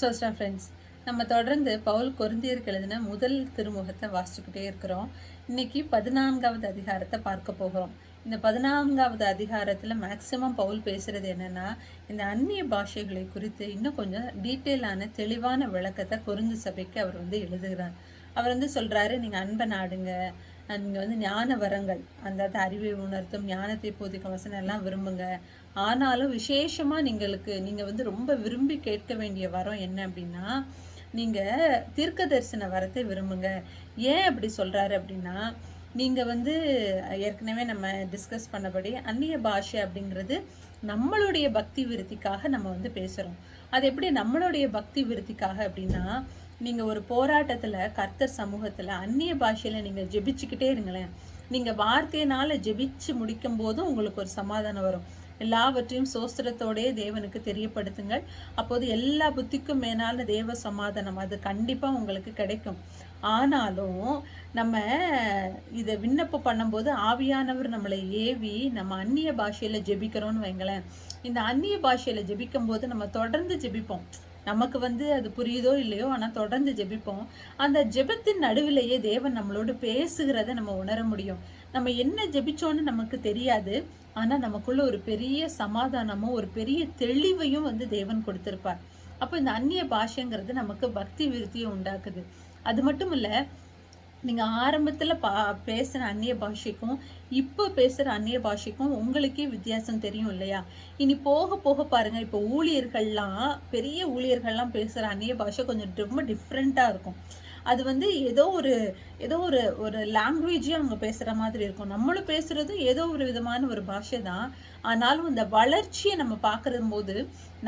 சோஸ்டா friends நம்ம தொடர்ந்து பவுல் கொரிந்தியருக்கு எழுதின முதல் திருமுகத்தை வாசிச்சுக்கிட்டே இருக்கிறோம். இன்னைக்கு பதினான்காவது அதிகாரத்தை பார்க்க போகிறோம். இந்த பதினான்காவது அதிகாரத்தில் மேக்சிமம் பவுல் பேசுகிறது என்னென்னா இந்த அந்நிய பாஷைகளை குறித்து இன்னும் கொஞ்சம் டீட்டெயிலான தெளிவான விளக்கத்தை கொரிந்து சபைக்கு அவர் வந்து எழுதுகிறார். அவர் வந்து சொல்கிறாரு நீங்கள் அன்பை நாடுங்க. நீங்கள் வந்து ஞான வரங்கள் அந்த அறிவை உணர்த்தும் ஞானத்தை போதிக்கும் வசனம் எல்லாம் விரும்புங்க. ஆனாலும் விசேஷமாக நீங்களுக்கு நீங்கள் வந்து ரொம்ப விரும்பி கேட்க வேண்டிய வரம் என்ன அப்படின்னா நீங்கள் தீர்க்க தரிசன வரத்தை விரும்புங்க. ஏன் அப்படி சொல்கிறாரு அப்படின்னா நீங்கள் வந்து ஏற்கனவே நம்ம டிஸ்கஸ் பண்ணபடி அந்நிய பாஷை அப்படிங்கிறது நம்மளுடைய பக்தி விருத்திக்காக நம்ம வந்து பேசுகிறோம் அது எப்படி நம்மளுடைய பக்தி விருத்திக்காக அப்படின்னா நீங்கள் ஒரு போராட்டத்தில் கர்த்தர் சமூகத்தில் அந்நிய பாஷையில் நீங்கள் ஜெபிச்சுக்கிட்டே இருங்களேன். நீங்கள் வார்த்தையினால் ஜெபிச்சு முடிக்கும் போதும் உங்களுக்கு ஒரு சமாதானம் வரும். எல்லாவற்றையும் சோஸ்திரத்தோடே தேவனுக்கு தெரியப்படுத்துங்கள். அப்போது எல்லா புத்திக்கும் மேலான தேவ சமாதானம் அது கண்டிப்பாக உங்களுக்கு கிடைக்கும். ஆனாலும் நம்ம இதை விண்ணப்பம் பண்ணும்போது ஆவியானவர் நம்மளை ஏவி நம்ம அந்நிய பாஷையில் ஜெபிக்கிறோம்னு வைங்களேன். இந்த அந்நிய பாஷையில் ஜெபிக்கும் போது நம்ம தொடர்ந்து ஜெபிப்போம். நமக்கு வந்து அது புரியுதோ இல்லையோ ஆனால் தொடர்ந்து ஜெபிப்போம். அந்த ஜெபத்தின் நடுவிலேயே தேவன் நம்மளோடு பேசுகிறத நம்ம உணர முடியும். நம்ம என்ன ஜெபிச்சோன்னு நமக்கு தெரியாது. ஆனால் நமக்குள்ள ஒரு பெரிய சமாதானமும் ஒரு பெரிய தெளிவையும் வந்து தேவன் கொடுத்துருப்பார். அப்போ இந்த அந்நிய பாஷைங்கிறது நமக்கு பக்தி விருத்தியை உண்டாக்குது. அது மட்டும் இல்லை நீங்கள் ஆரம்பத்தில் பா பேசுகிற அந்நிய பாஷைக்கும் இப்போ பேசுகிற அந்நிய பாஷைக்கும் உங்களுக்கே வித்தியாசம் தெரியும் இல்லையா? இனி போக போக பாருங்கள் இப்போ ஊழியர்கள்லாம் பெரிய ஊழியர்கள்லாம் பேசுகிற அந்நிய பாஷை கொஞ்சம் ரொம்ப டிஃப்ரெண்ட்டாக இருக்கும். அது வந்து ஏதோ ஒரு ஏதோ ஒரு ஒரு லாங்குவேஜே அவங்க பேசுகிற மாதிரி இருக்கும். நம்மளும் பேசுகிறது ஏதோ ஒரு விதமான ஒரு பாஷை தான் ஆனாலும் இந்த வளர்ச்சியை நம்ம பார்க்குற போது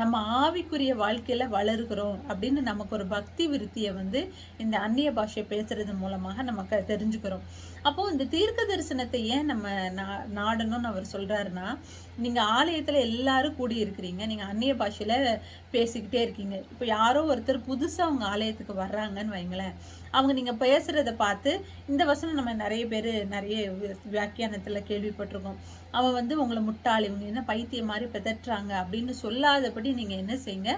நம்ம ஆவிக்குரிய வாழ்க்கையில் வளர்கிறோம் அப்படின்னு நமக்கு ஒரு பக்தி விருத்தியை வந்து இந்த அந்நிய பாஷையை பேசுறது மூலமாக நமக்கு தெரிஞ்சுக்கிறோம். அப்போது இந்த தீர்க்க தரிசனத்தை ஏன் நம்ம நா நாடணும்னு அவர் சொல்கிறாருன்னா நீங்கள் ஆலயத்தில் எல்லாரும் கூடி இருக்கிறீங்க நீங்கள் அந்நிய பாஷையில் பேசிக்கிட்டே இருக்கீங்க. இப்போ யாரோ ஒருத்தர் புதுசாக அவங்க ஆலயத்துக்கு வர்றாங்கன்னு வைங்களேன். அவங்க நீங்கள் பேசுகிறத பார்த்து இந்த வசனம் நம்ம நிறைய பேர் நிறைய வியாக்கியானத்தில் கேள்விப்பட்டிருக்கோம். அவன் வந்து உங்களை முட்டாளி இவங்க என்ன பைத்தியம் மாதிரி பெதட்டுறாங்க அப்படின்னு சொல்லாதபடி நீங்கள் என்ன செய்யுங்க?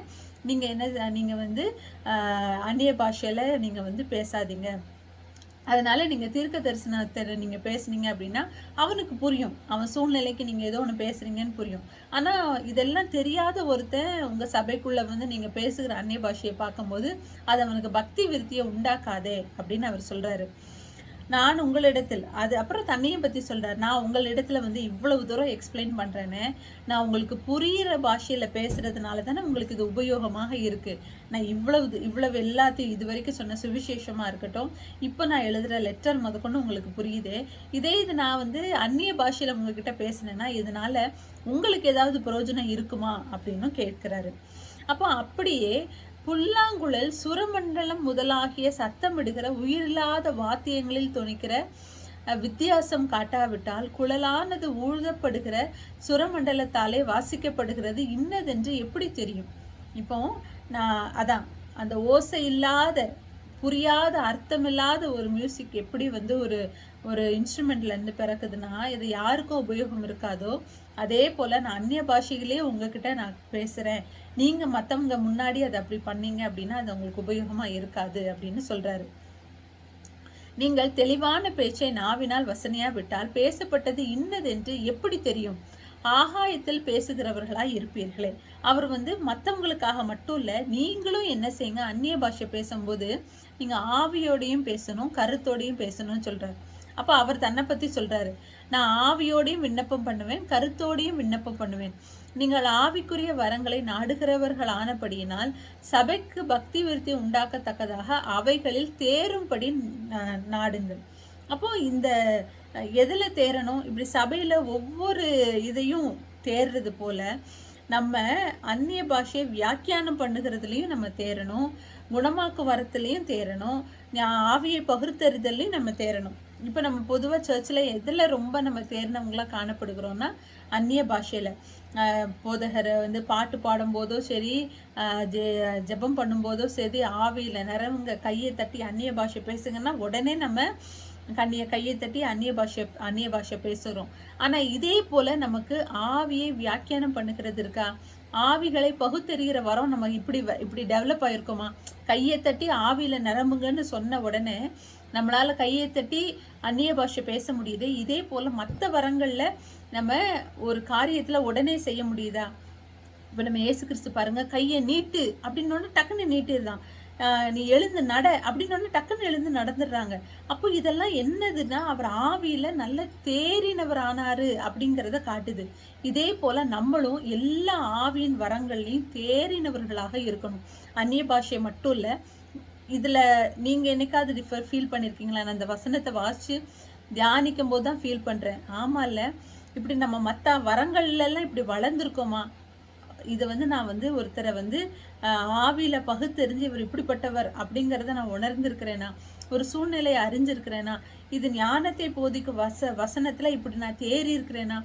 நீங்கள் என்ன நீங்கள் வந்து அந்நிய பாஷையில் நீங்கள் வந்து பேசாதீங்க. அதனால நீங்க தீர்க்க தரிசனத்தை நீங்க பேசுனீங்க அப்படின்னா அவனுக்கு புரியும். அவன் சூழ்நிலைக்கு நீங்க ஏதோ ஒன்று பேசுறீங்கன்னு புரியும். ஆனா இதெல்லாம் தெரியாத ஒருத்தன் உங்க சபைக்குள்ள வந்து நீங்க பேசுகிற அன்னிய பாஷையை பார்க்கும்போது அது அவனுக்கு பக்தி விருத்தியை உண்டாக்காதே அப்படின்னு அவர் சொல்றாரு. நான் உங்களிடத்தில் அது அப்புறம் தன்னையும் பற்றி சொல்கிறார் நான் உங்களிடத்துல வந்து இவ்வளவு தூரம் எக்ஸ்பிளைன் பண்ணுறேன்னு நான் உங்களுக்கு புரிகிற பாஷையில் பேசுகிறதுனால தானே உங்களுக்கு இது உபயோகமாக இருக்குது நான் இவ்வளவு இவ்வளவு எல்லாத்தையும் இது வரைக்கும் சொன்ன சுவிசேஷமாக இருக்கட்டும் இப்போ நான் எழுதுகிற லெட்டர் முதற்கொண்டு உங்களுக்கு புரியுது. இதே இது நான் வந்து அந்நிய பாஷையில் உங்ககிட்ட பேசினேன்னா இதனால் உங்களுக்கு ஏதாவது பிரயோஜனம் இருக்குமா அப்படின்னும் கேட்குறாரு. அப்போ அப்படியே புல்லாங்குழல் சுரமண்டலம் முதலாகிய சத்தமிடுகிற உயிரில்லாத வாத்தியங்களில் துணிக்கிற வித்தியாசம் காட்டாவிட்டால் குழலானது ஊழப்படுகிற சுரமண்டலத்தாலே வாசிக்கப்படுகிறது. இன்னதென்று எப்படி தெரியும்? இப்போ நான் அதான் அந்த ஓசை இல்லாத புரியாத அர்த்தமில்லாத ஒரு மியூசிக் எப்படி வந்து ஒரு ஒரு இன்ஸ்ட்ருமெண்ட்லேருந்து பிறக்குதுன்னா இது யாருக்கும் உபயோகம் இருக்காதோ அதே போல் நான் அந்நிய பாஷைகளே உங்ககிட்ட நான் பேசுகிறேன் நீங்கள் மற்றவங்க முன்னாடி அதை அப்படி பண்ணீங்க அப்படின்னா அது உங்களுக்கு உபயோகமாக இருக்காது அப்படின்னு சொல்கிறாரு நீங்கள் தெளிவான பேச்சை நாவினால் வசனையாக விட்டால் பேசப்பட்டது இன்னதென்று எப்படி தெரியும்? ஆகாயத்தில் பேசுகிறவர்களாக இருப்பீர்களே. அவர் வந்து மற்றவங்களுக்காக மட்டும் இல்லை நீங்களும் என்ன செய்யுங்க? அந்நிய பாஷை பேசும்போது நீங்கள் ஆவியோடையும் பேசணும் கருத்தோடையும் பேசணும்னு சொல்கிறார் அப்போ அவர் தன்னை பற்றி சொல்கிறாரு நான் ஆவியோடையும் விண்ணப்பம் பண்ணுவேன் கருத்தோடையும் விண்ணப்பம் பண்ணுவேன். நீங்கள் ஆவிக்குரிய வரங்களை நாடுகிறவர்கள் ஆனபடியினால் சபைக்கு பக்தி விருத்தி உண்டாக்கத்தக்கதாக அவைகளில் தேரும்படி நாடுங்கள். அப்போ இந்த எதில் தேரணும் இப்படி சபையில் ஒவ்வொரு இதையும் தேர்றது போல நம்ம அந்நிய பாஷையை வியாக்கியானம் பண்ணுகிறதுலையும் நம்ம தேரணும் குணமாக்கு வரத்துலேயும் தேரணும் ஆவியை பகிர்த்தறிதல்லையும் நம்ம தேரணும் இப்போ நம்ம பொதுவாக சர்ச்சில் எதில் ரொம்ப நம்ம தேர்ந்தவங்களாக காணப்படுகிறோம்னா அந்நிய பாஷையில். போதகரை வந்து பாட்டு பாடும்போதோ சரி ஜெ ஜபம் பண்ணும்போதோ சரி ஆவியில் நிறவங்க கையை தட்டி அந்நிய பாஷை பேசுங்கன்னா உடனே நம்ம கண்ணிய கையை தட்டி அந்நிய பாஷை அந்நிய பாஷை பேசுகிறோம் ஆனால் இதே போல் நமக்கு ஆவியை வியாக்கியானம் பண்ணுகிறது இருக்கா? ஆவிகளை பகுத்தறிகிற வரம் நம்ம இப்படி வ- இப்படி டெவலப் ஆகிருக்கோமா கையை தட்டி ஆவியில் நிரம்புங்கன்னு சொன்ன உடனே நம்மளால் கையை தட்டி அந்நிய பாஷை பேச முடியுது. இதே போல் மற்ற வரங்களில் நம்ம ஒரு காரியத்தில் உடனே செய்ய முடியுதா? இப்போ நம்ம ஏசு கிறிஸ்து பாருங்கள் கையை நீட்டு அப்படின்னோடனே டக்குன்னு நீட்டிடுதான் தான் நீ எழுந்து நட அப்படின்னு டக்குன்னு எழுந்து நடந்துடுறாங்க. அப்போ இதெல்லாம் என்னதுன்னா அவர் ஆவியில் நல்ல தேறினவர் ஆனாரு அப்படிங்கிறத காட்டுது. இதே போல நம்மளும் எல்லா ஆவியின் வரங்கள்லையும் தேறினவர்களாக இருக்கணும். அந்நிய பாஷை மட்டும் இல்லை இதில் நீங்கள் என்னைக்காவது டிஃபர் ஃபீல் பண்ணியிருக்கீங்களா நான் அந்த வசனத்தை வாசித்து தியானிக்கும் போது தான் ஃபீல் பண்ணுறேன் ஆமாம் இல்லை இப்படி நம்ம மற்ற வரங்கள்லாம் இப்படி வளர்ந்துருக்கோமா? இதை வந்து நான் வந்து ஒருத்தரை வந்து ஆவியில் பகுத்தெறிஞ்சு பகுத்தறிஞ்சு இவர் இப்படிப்பட்டவர் அப்படிங்கிறத நான் உணர்ந்திருக்கிறேனா? ஒரு சூழ்நிலையை அறிஞ்சிருக்கிறேனா? இது ஞானத்தை போதிக்கும் வச வசனத்துல இப்படி நான் தேறி இருக்கிறேனா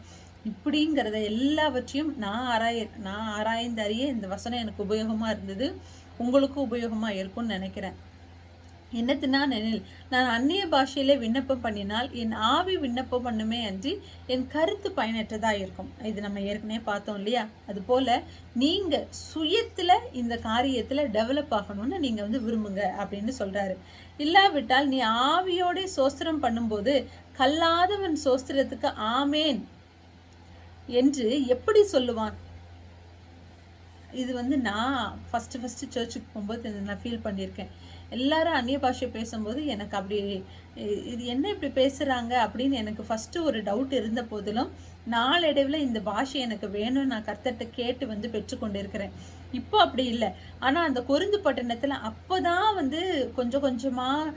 இப்படிங்கிறத எல்லாவற்றையும் நான் ஆராய நான் ஆராய்ந்து அறிய இந்த வசனம் எனக்கு உபயோகமா இருந்தது. உங்களுக்கும் உபயோகமா இருக்கும்னு நினைக்கிறேன். என்னத்தினான் நெனில் நான் அந்நிய பாஷையிலே விண்ணப்பம் பண்ணினால் என் ஆவி விண்ணப்பம் பண்ணுமே அன்றி என் கருத்து பயனற்றதாக இருக்கும். இது நம்ம ஏற்கனவே பார்த்தோம் இல்லையா? அது போல் நீங்கள் சுயத்தில் இந்த காரியத்தில் டெவலப் ஆகணும்னு நீங்கள் வந்து விரும்புங்க அப்படின்னு சொல்கிறாரு இல்லாவிட்டால் நீ ஆவியோட சோஸ்திரம் பண்ணும்போது கல்லாதவன் சோஸ்திரத்துக்கு ஆமேன் என்று எப்படி சொல்லுவான்? இது வந்து நான் ஃபஸ்ட்டு ஃபஸ்ட்டு சர்ச்சுக்கு போகும்போது இதை நான் ஃபீல் பண்ணியிருக்கேன். எல்லாரும் அந்நிய பாஷை பேசும்போது எனக்கு அப்படி இது என்ன இப்படி பேசுகிறாங்க அப்படின்னு எனக்கு ஃபஸ்ட்டு ஒரு டவுட் இருந்த போதிலும் நாளடைவில் இந்த பாஷை எனக்கு வேணும்னு நான் கர்த்தர்கிட்ட கேட்டு வந்து பெற்றுக்கொண்டு இருக்கிறேன் இப்போ அப்படி இல்லை. ஆனால் அந்த கொருந்து பட்டணத்தில் அப்போ தான் வந்து கொஞ்சம் கொஞ்சமாக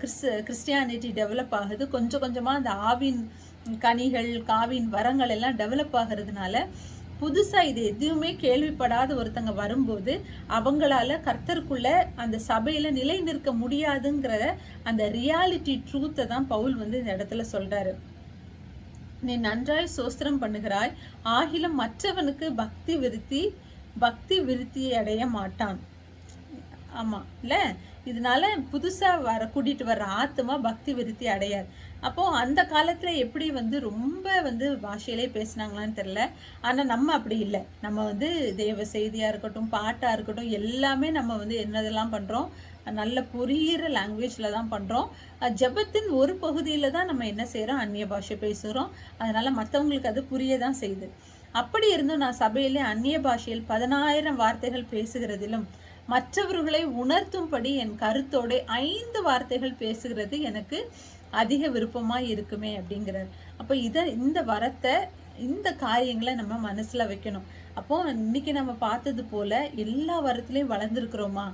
கிறிஸ் கிறிஸ்டியானிட்டி டெவலப் ஆகுது. கொஞ்சம் கொஞ்சமாக அந்த ஆவின் கனிகள் காவின் வரங்கள் எல்லாம் டெவலப் ஆகிறதுனால புதுசாக இது எதுவுமே கேள்விப்படாத ஒருத்தங்க வரும்போது அவங்களால கர்த்தருக்குள்ள அந்த சபையில் நிலை நிற்க முடியாதுங்கிற அந்த ரியாலிட்டி ட்ரூத்தை தான் பவுல் வந்து இந்த இடத்துல சொல்கிறாரு நீ நன்றாய் சோஸ்திரம் பண்ணுகிறாய். ஆகிலும் மற்றவனுக்கு பக்தி விருத்தி பக்தி விருத்தியை அடைய மாட்டான். ஆமாம் இல்லை? இதனால புதுசாக வர கூட்டிட்டு வர்ற ஆத்மா பக்தி விருத்தி அடையாது. அப்போது அந்த காலத்தில் எப்படி வந்து ரொம்ப வந்து பாஷையிலே பேசுனாங்களான்னு தெரில ஆனால் நம்ம அப்படி இல்லை. நம்ம வந்து தேவ செய்தியாக இருக்கட்டும் பாட்டாக இருக்கட்டும் எல்லாமே நம்ம வந்து என்னதெல்லாம் பண்ணுறோம் நல்ல புரியிற லாங்குவேஜில் தான் பண்ணுறோம் ஜபத்தின் ஜெபத்தின் ஒரு பகுதியில் தான் நம்ம என்ன செய்கிறோம் அந்நிய பாஷை பேசுகிறோம் அதனால் மற்றவங்களுக்கு அது புரிய தான் செய்யுது. அப்படி இருந்தும் நான் சபையிலே அந்நிய பாஷையில் பதினாயிரம் வார்த்தைகள் பேசுகிறதிலும் மற்றவர்களை உணர்த்தும்படி என் கருத்தோடு ஐந்து வார்த்தைகள் பேசுகிறது. எனக்கு அதிக விருப்பமாக இருக்குமே அப்படிங்கிறார். அப்போ இதை இந்த வரத்தை இந்த காரியங்களை நம்ம மனசில் வைக்கணும். அப்போ இன்னைக்கு நம்ம பார்த்தது போல எல்லா வரத்துலையும் வளர்ந்துருக்குறோமா?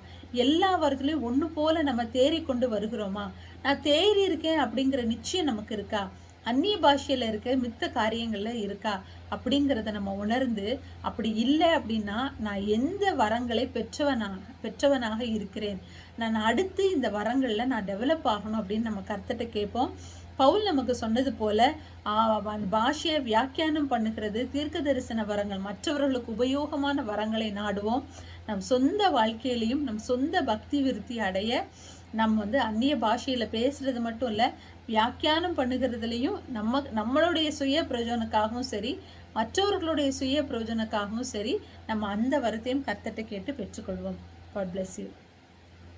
எல்லா வரத்துலையும் ஒன்று போல நம்ம தேறி கொண்டு வருகிறோமா? நான் தேறி இருக்கேன் அப்படிங்கிற நிச்சயம் நமக்கு இருக்கா? அந்நிய பாஷையில் இருக்க மித்த காரியங்களில் இருக்கா அப்படிங்கிறத நம்ம உணர்ந்து அப்படி இல்லை அப்படின்னா நான் எந்த வரங்களை பெற்றவனாக பெற்றவனாக இருக்கிறேன்? நான் அடுத்து இந்த வரங்களில் நான் டெவலப் ஆகணும் அப்படின்னு நம்ம கருத்துட்டு கேட்போம். பவுல் நமக்கு சொன்னது போல அந்த பாஷையை வியாக்கியானம் பண்ணுகிறது தீர்க்க தரிசன வரங்கள் மற்றவர்களுக்கு உபயோகமான வரங்களை நாடுவோம். நம் சொந்த வாழ்க்கையிலையும் நம் சொந்த பக்தி விருத்தி அடைய நம்ம வந்து அந்நிய பாஷையில் பேசுறது மட்டும் இல்லை வியாக்கியானம் பண்ணுகிறதுலையும் நம்ம நம்மளுடைய சுய பிரயோஜனக்காகவும் சரி மற்றவர்களுடைய சுய பிரயோஜனக்காகவும் சரி நம்ம அந்த வரத்தையும் கத்தட்ட கேட்டு பெற்றுக்கொள்வோம். God bless you